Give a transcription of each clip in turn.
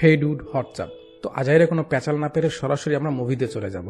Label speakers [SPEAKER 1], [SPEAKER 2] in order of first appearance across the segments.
[SPEAKER 1] হে dude তো আজাইরে কোনো প্যাচাল না পেরে সরাসরি আমরা মুভিতে চলে যাব।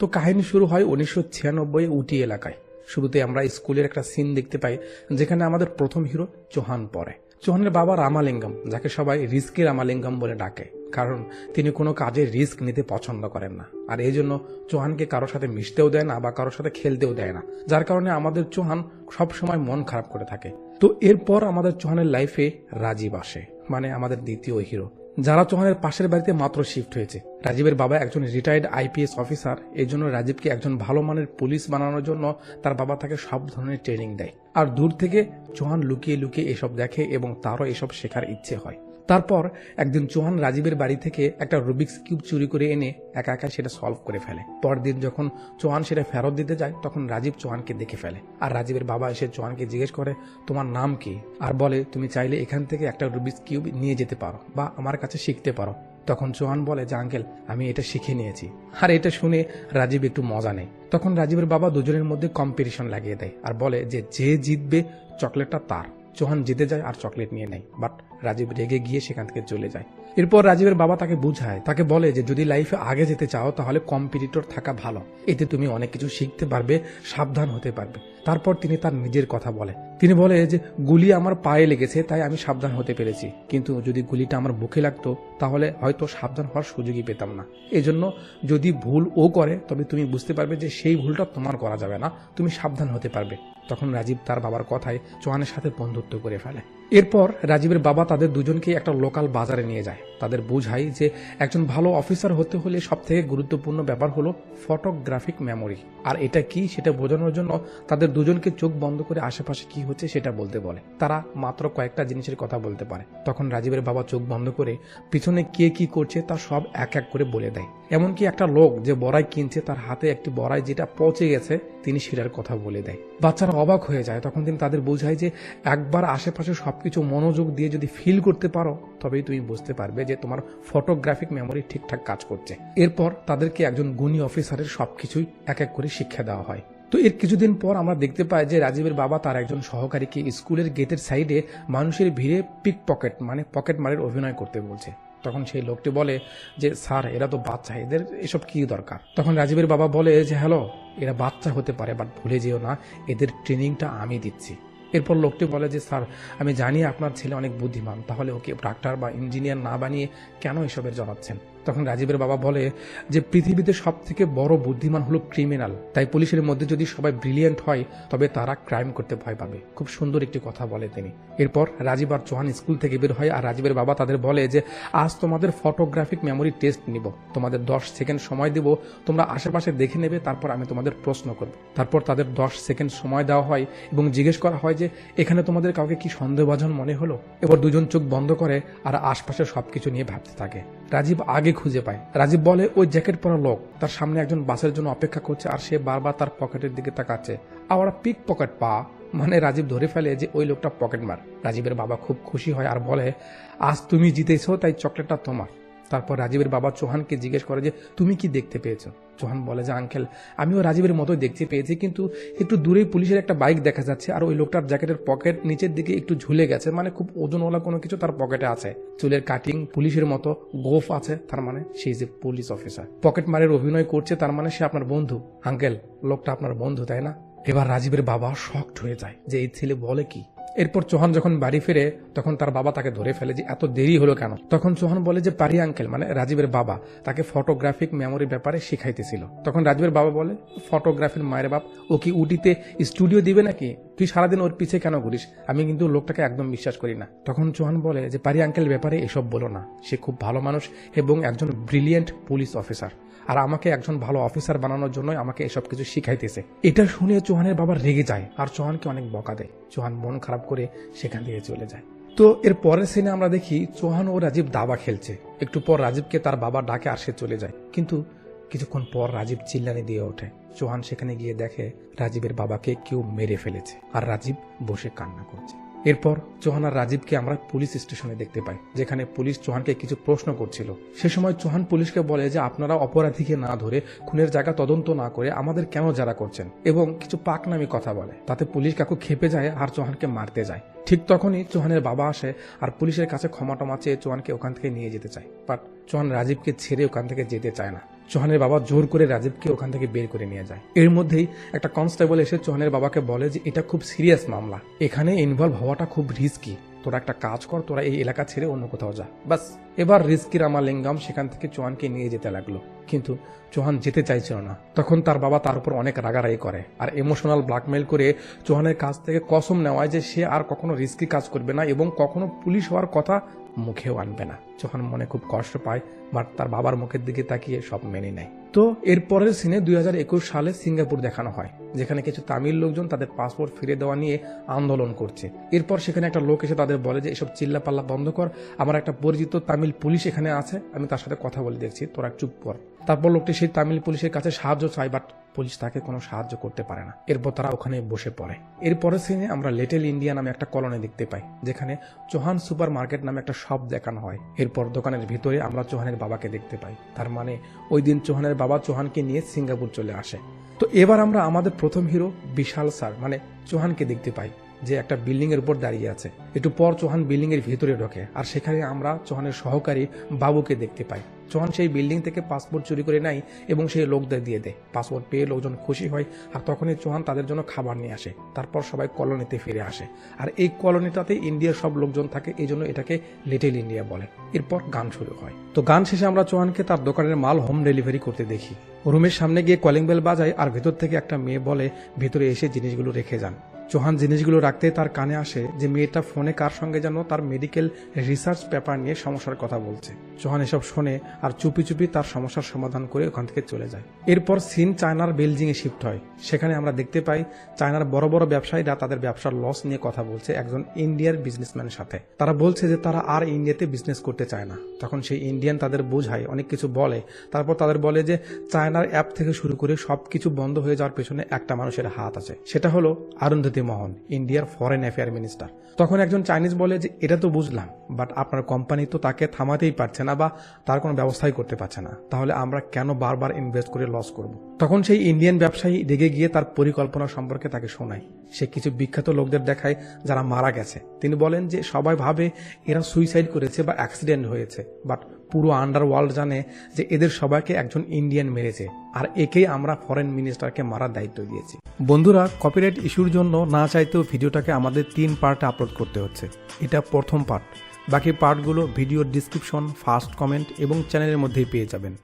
[SPEAKER 1] তো কাহিনী শুরু হয় উনিশশো ছিয়ানব্বই উটি এলাকায়। শুরুতে আমরা স্কুলের একটা সিন দেখতে পাই, যেখানে আমাদের প্রথম হিরো চৌহান পড়ে। চৌহানের বাবা রামালিঙ্গম, যাকে সবাই রিস্কি রামালিঙ্গম বলে ডাকে, কারণ তিনি কোনো কাজে রিস্ক নিতে পছন্দ করেন না। আর এই জন্য চৌহানকে কারোর সাথে মিশতেও দেয় না বা কারোর সাথে খেলতেও দেয় না, যার কারণে আমাদের চৌহান সবসময় মন খারাপ করে থাকে। তো এরপর আমাদের চৌহানের লাইফে রাজীব আসে মানে আমাদের দ্বিতীয় হিরো যারা চৌহানের পাশের বাড়িতে মাত্র শিফট হয়েছে। রাজীবের বাবা একজন রিটায়ার্ড আইপিএস অফিসার এই জন্য রাজীবকে একজন ভালো মানের পুলিশ বানানোর জন্য তার বাবা তাকে সব ধরনের ট্রেনিং দেয়। আর দূর থেকে চৌহান লুকিয়ে লুকিয়ে এসব দেখে এবং তারও এসব শেখার ইচ্ছে হয়। তারপর একদিন চৌহান রাজীবের বাড়ি থেকে একটা রুবিক্স কিউব চুরি করে এনে একা একা সেটা সলভ করে ফেলে। পরদিন যখন চৌহান সেটা ফেরত দিতে যায়, তখন রাজীব চৌহানকে দেখে ফেলে। আর রাজীবের বাবা এসে চৌহানকে জিজ্ঞেস করে, তোমার নাম কি? আর বলে, তুমি চাইলে এখান থেকে একটা রুবিক্স কিউব নিয়ে যেতে পারো বা আমার কাছে শিখতে পারো। তখন চৌহান বলে, যে আঙ্কেল, আমি এটা শিখে নিয়েছি। আর এটা শুনে রাজীব একটু মজা নেই তখন রাজীবের বাবা দুজনের মধ্যে কম্পিটিশন লাগিয়ে দেয় আর বলে যে যে জিতবে, চকলেটটা তার। চৌহান জিতে যায় আর চকলেট নিয়ে নেয়। বাট রাজীব রেগে গিয়ে সেখান থেকে চলে যায়। এরপর রাজীবের বাবা তাকে বুঝায়, তাকে বলে যে, যদি লাইফে আগে যেতে চাও, তাহলে কম্পিটিটর থাকা ভালো। এতে তুমি অনেক কিছু শিখতে পারবে, সাবধান হতে পারবে। তারপর তিনি তার নিজের কথা বলে। তিনি বলে যে, গুলি আমার পায়ে লেগেছে, তাই আমি সাবধান হতে পেরেছি। কিন্তু যদি গুলিটা আমার বুকে লাগতো, তাহলে হয়তো সাবধান হওয়ার সুযোগই পেতাম না। এজন্য যদি ভুল ও করে, তবে তুমি বুঝতে পারবে যে, সেই ভুলটা তোমার করা যাবে না। তুমি সাবধান হতে পারবে। তখন রাজীব তার বাবার কথায় চৌহানের সাথে বন্ধুত্ব করে ফেলে। এরপর রাজীবের বাবা তাদের দুজনকে একটা লোকাল বাজারে নিয়ে যায়। তাদের বোঝায় যে একজন ভালো অফিসার হতে হলে সব থেকে গুরুত্বপূর্ণ ব্যাপার হলো ফটোগ্রাফিক মেমোরি আর এটা কি সেটা বোঝানোর জন্য তাদের দুজনকে চোখ বন্ধ করে আশেপাশে কি হচ্ছে সেটা বলতে বলে। তারা মাত্র কয়েকটা জিনিসের কথা বলতে পারে। তখন রাজীবের বাবা চোখ বন্ধ করে পিছনে কে কি করছে তা সব এক এক করে বলে দেয়। এমনকি একটা লোক যে বড়াই কিনছে তার হাতে একটি বড়াই যেটা পচে গেছে তিনি সেটার কথা বলে দেয়। বাচ্চারা অবাক হয়ে যায়। তখন তিনি তাদের বোঝায় যে একবার আশেপাশে সবকিছু মনোযোগ দিয়ে যদি ফিল করতে পারো, তবেই তুমি বুঝতে পারবে যে তোমার ফটোগ্রাফিক মেমোরি ঠিকঠাক কাজ করছে। এরপর তাদেরকে একজন গুণী অফিসারের সবকিছুই এক এক করে শিক্ষা দেওয়া হয়। তো এর কিছুদিন পর আমরা দেখতে পাই যে রাজীবের বাবা তার একজন সহকারীকে স্কুলের গেটের সাইডে মানুষের ভিড়ে পিক পকেট মানে পকেট মারের অভিনয় করতে বলছে। তখন সেই লোকটি বলে যে, স্যার, এরা তো বাচ্চা, এদের এসব কি দরকার? তখন রাজীবের বাবা বলে যে, হ্যালো, এরা বাচ্চা হতে পারে বাট ভুলে যেও না, এদের ট্রেনিংটা আমি দিচ্ছি। এরপর লোকটি বলে যে, স্যার, আমি জানি আপনার ছেলে অনেক বুদ্ধিমান। তাহলে ওকে ডাক্তার বা ইঞ্জিনিয়ার না বানিয়ে কেন এসবের জড়াচ্ছেন তখন রাজীবের বাবা বলে যে, পৃথিবীতে সব থেকে বড় বুদ্ধিমান হলো ক্রিমিনাল। তাই পুলিশের মধ্যে যদি সবাই ব্রিলিয়েন্ট হয়, তবে তারা ক্রাইম করতে ভয় পাবে। খুব সুন্দর একটি কথা বলে তিনি। এরপর রাজীব আর চৌহান স্কুল থেকে বের হয় আর রাজীবের বাবা তাদের বলে যে, আজ তোমাদের ফটোগ্রাফিক মেমোরি টেস্ট নিব। তোমাদের দশ সেকেন্ড সময় দিব। তোমরা আশেপাশে দেখে নেবে, তারপর আমি তোমাদের প্রশ্ন করব। তারপর তাদের দশ সেকেন্ড সময় দেওয়া হয় এবং জিজ্ঞেস করা হয় যে, এখানে তোমাদের কাউকে কি সন্দেহভাজন মনে হলো? এবার দুজন চোখ বন্ধ করে আর আশপাশে সবকিছু নিয়ে ভাবতে থাকে। রাজীব আগে খুঁজে পায়। রাজীব বলে, ওই জ্যাকেট পরা লোক, তার সামনে একজন বাসের জন্য অপেক্ষা করছে আর সে বারবার তার পকেটের দিকে তাকাচ্ছে। আবার পিক পকেট পা মানে রাজীব ধরে ফেলে যে ওই লোকটা পকেট মার। রাজীবের বাবা খুব খুশি হয় আর বলে, আজ তুমি জিতেছ, তাই চকলেটটা তোমার। তারপর রাজীবের বাবা চৌহানকে জিজ্ঞেস করে যে, তুমি কি দেখতে পেয়েছ? চৌহান বলে যে, আঙ্কেল, আমিও রাজীবের মতোই দেখতে পেয়েছি, কিন্তু একটু দূরেই পুলিশের একটা বাইক দেখা যাচ্ছে আর ওই লোকটার জ্যাকেটের পকেট নিচের দিকে একটু ঝুলে গেছে মানে খুব ওজনওয়ালা কোনো কিছু তার পকেটে আছে। চুলের কাটিং পুলিশের মতো গোফ আছে, তার মানে সে যে পুলিশ অফিসার পকেট মারের অভিনয় করছে, তার মানে সে আপনার বন্ধু। আঙ্কেল, লোকটা আপনার বন্ধু, তাই না? এবার রাজীবের বাবা শক্ট হয়ে যায় যে, এই ছেলে বলে কি? এরপর চৌহান যখন বাড়ি ফিরে, তখন তার বাবা তাকে ধরে ফেলে যে এত দেরি হলো কেন? তখন চৌহান বলে যে, পারি আঙ্কেল মানে রাজীবের বাবা, তাকে ফটোগ্রাফিক মেমোরির ব্যাপারে শিখাইতেছিল। তখন রাজীবের বাবা বলে ফটোগ্রাফির মায়ের বাপ, ও কি উটিতে স্টুডিও দিবে নাকি? তুই সারাদিন ওর পিছে কেন ঘুরিস? আমি কিন্তু লোকটাকে একদম বিশ্বাস করি না। তখন চৌহান বলে যে, পারি আঙ্কেল ব্যাপারে এসব বলো না। সে খুব ভালো মানুষ এবং একজন ব্রিলিয়েন্ট পুলিশ অফিসার আর আমাকে একজন ভালো অফিসার বানানোর জন্য আমাকে এসব কিছু শিখাইতেছে। এটা শুনে চৌহানের বাবা রেগে যায় আর চৌহানকে অনেক বকা দেয়। চৌহান মন খারাপ করে সেখান থেকে চলে যায়। তো এর পরের সিনে আমরা দেখি চৌহান ও রাজীব দাবা খেলছে। একটু পর রাজীবকে তার বাবা ডাকে আর সে চলে যায়। কিন্তু কিছুক্ষণ পর রাজীব চিল্লানি দিয়ে ওঠে। চৌহান সেখানে গিয়ে দেখে রাজীবের বাবাকে কেউ মেরে ফেলেছে আর রাজীব বসে কান্না করছে। এরপর চৌহান আর রাজীবকে আমরা পুলিশ স্টেশনে দেখতে পাই, যেখানে পুলিশ চৌহানকে কিছু প্রশ্ন করছিল। সে সময় চৌহান পুলিশকে বলে যে, আপনারা অপরাধীকে না ধরে খুনের জায়গা তদন্ত না করে আমাদের কেন যারা করছেন? এবং কিছু পাকনামি কথা বলে, তাতে পুলিশ কাকু খেপে যায় আর চৌহানকে মারতে যায়। ঠিক তখনই চৌহানের বাবা আসে আর পুলিশের কাছে ক্ষমা টমা চেয়ে চৌহানকে ওখান থেকে নিয়ে যেতে চায়। বাট চৌহান রাজীবকে ছেড়ে ওখান থেকে যেতে চায় না। চৌহানের বাবা জোর করে রাজীবকে ওখান থেকে বের করে নিয়ে যায়। এর মধ্যেই একটা কনস্টেবল এসে চৌহানের বাবাকে বলে যে, এটা খুব সিরিয়াস মামলা। এখানে ইনভলভ হওয়াটা খুব রিস্কি তোরা একটা কাজ কর, তোরা এই এলাকা ছেড়ে অন্য কোথাও যা। বাস এবার রিস্কি রামা রামালিঙ্গাম সেখান থেকে চৌহানকে নিয়ে যেতে লাগল। কিন্তু চৌহান যেতে চাইছিল না। তখন তার বাবা তার উপর অনেক রাগারাগি করে আর ইমোশনাল ব্ল্যাকমেল করে চৌহানের কাছ থেকে কসম নেওয়ায় যে সে আর কখনো রিস্কি কাজ করবে না এবং কখনো পুলিশ হওয়ার কথা মুখেও আনবে না। যখন মনে খুব কষ্ট পায় বাট তার বাবার মুখের দিকে তাকিয়ে সব মেনে নেয়। তো এর পরের সিনে দুই হাজার একুশ সালে সিঙ্গাপুর দেখানো হয়, যেখানে কিছু তামিল লোকজন তাদের পাসপোর্ট ফিরে দেওয়া নিয়ে আন্দোলন করছে। এরপর সেখানে একটা লোক এসে তাদের বলে যে, এসব চিল্লাপাল্লা বন্ধ কর, আমার একটা পরিচিত তামিল পুলিশ এখানে আছে, আমি তার সাথে কথা বলে দেখছি, তোরা চুপ কর। তারপর লোকটি সেই তামিল পুলিশের কাছে সাহায্য চায় বাট পুলিশ তাকে কোনো সাহায্য করতে পারে না। এরপর তারা ওখানে বসে পড়ে। এরপরের সিনে আমরা লিটল ইন্ডিয়া নামে একটা কলোনি দেখতে পাই, যেখানে চৌহান সুপার মার্কেট নামে একটা শপ দেখানো হয়। এরপর দোকানের ভিতরে আমরা চৌহানের বাবাকে দেখতে পাই। তার মানে ওই দিন চৌহানের বাবা চৌহানকে নিয়ে সিঙ্গাপুর চলে আসে। তো এবার আমরা আমাদের প্রথম হিরো বিশাল স্যার মানে চৌহানকে দেখতে পাই, যে একটা বিল্ডিং এর উপর দাঁড়িয়ে আছে। একটু পর চৌহান বিল্ডিং এর ভিতরে ঢোকে, আর সেখানে আমরা চৌহানের সহকারী বাবুকে দেখতে পাই। চৌহান সেই বিল্ডিং থেকে পাসপোর্ট চুরি করে নেয় এবং সেই লোকদের দিয়ে দেয়। পাসপোর্ট পেয়ে লোকজন খুশি হয় আর তখনই চৌহান তাদের জন্য খাবার নিয়ে আসে। তারপর সবাই কলোনিতে ফিরে আসে। আর এই কলোনিটাতে ইন্ডিয়ার সব লোকজন থাকে, এই জন্য এটাকে লিটল ইন্ডিয়া বলে। এরপর গান শুরু হয়। তো গান শেষে আমরা চৌহানকে তার দোকানের মাল হোম ডেলিভারি করতে দেখি। রুমের সামনে গিয়ে কলিং বেল বাজায় আর ভেতর থেকে একটা মেয়ে বলে, ভেতরে এসে জিনিসগুলো রেখে যান। চৌহান জিনিসগুলো রাখতে তার কানে আসে যে মেয়েটা ফোনে কার সঙ্গে যেন তার মেডিকেল রিসার্চ পেপার নিয়ে সমস্যার কথা বলছে। চৌহান এসব শোনে আর চুপি চুপি তার সমস্যার সমাধান করে ওখান থেকে চলে যায়। এরপর সিন চায়নার বেলজিং এ শিফট হয়। সেখানে আমরা দেখতে পাই চায়নার বড় বড় ব্যবসায়ীরা তাদের ব্যবসার লস নিয়ে কথা বলছে একজন ইন্ডিয়ার বিজনেসম্যানের সাথে। তারা বলছে যে তারা আর ইন্ডিয়াতে বিজনেস করতে চায় না। তখন সেই ইন্ডিয়ান তাদের বোঝায়, অনেক কিছু বলে। তারপর তাদের বলে যে চায়নার অ্যাপ থেকে শুরু করে সবকিছু বন্ধ হয়ে যাওয়ার পেছনে একটা মানুষের হাত আছে। সেটা হলো অরুন্ধতী। মোহন ইন্ডিয়ার ফরেন অ্যাফেয়ার মিনিস্টার তখন একজন চাইনিজ বলে যে এটা তো বুঝলাম। বাট আপনার কোম্পানি তো তাকে থামাতেই পারছে না বা তার কোনো ব্যবস্থাই করতে পারছে না। তাহলে আমরা কেন বারবার ইনভেস্ট করে লস করব? তখন সেই ইন্ডিয়ান ব্যবসায়ী রেগে গিয়ে তার পরিকল্পনা সম্পর্কে তাকে শোনায়। সে কিছু বিখ্যাত লোকদের দেখায় যারা মারা গেছে। তিনি বলেন যে সবাই ভাবে এরা সুইসাইড করেছে বা অ্যাক্সিডেন্ট হয়েছে। বাট পুরো আন্ডারওয়ার্ল্ড জানে যে এদের সবাইকে একজন ইন্ডিয়ান মেরেছে। আর একেই আমরা ফরেন মিনিস্টারকে মারার দায়িত্ব দিয়েছি। বন্ধুরা কপিরাইট ইস্যুর জন্য না চাইতেও ভিডিওটাকে আমাদের তিন পার্টে আপলোড করতে হচ্ছে। এটা প্রথম পার্ট বাকি পার্টগুলো ভিডিওর ডিসক্রিপশন ফার্স্ট কমেন্ট এবং চ্যানেলের মধ্যেই পেয়ে যাবেন।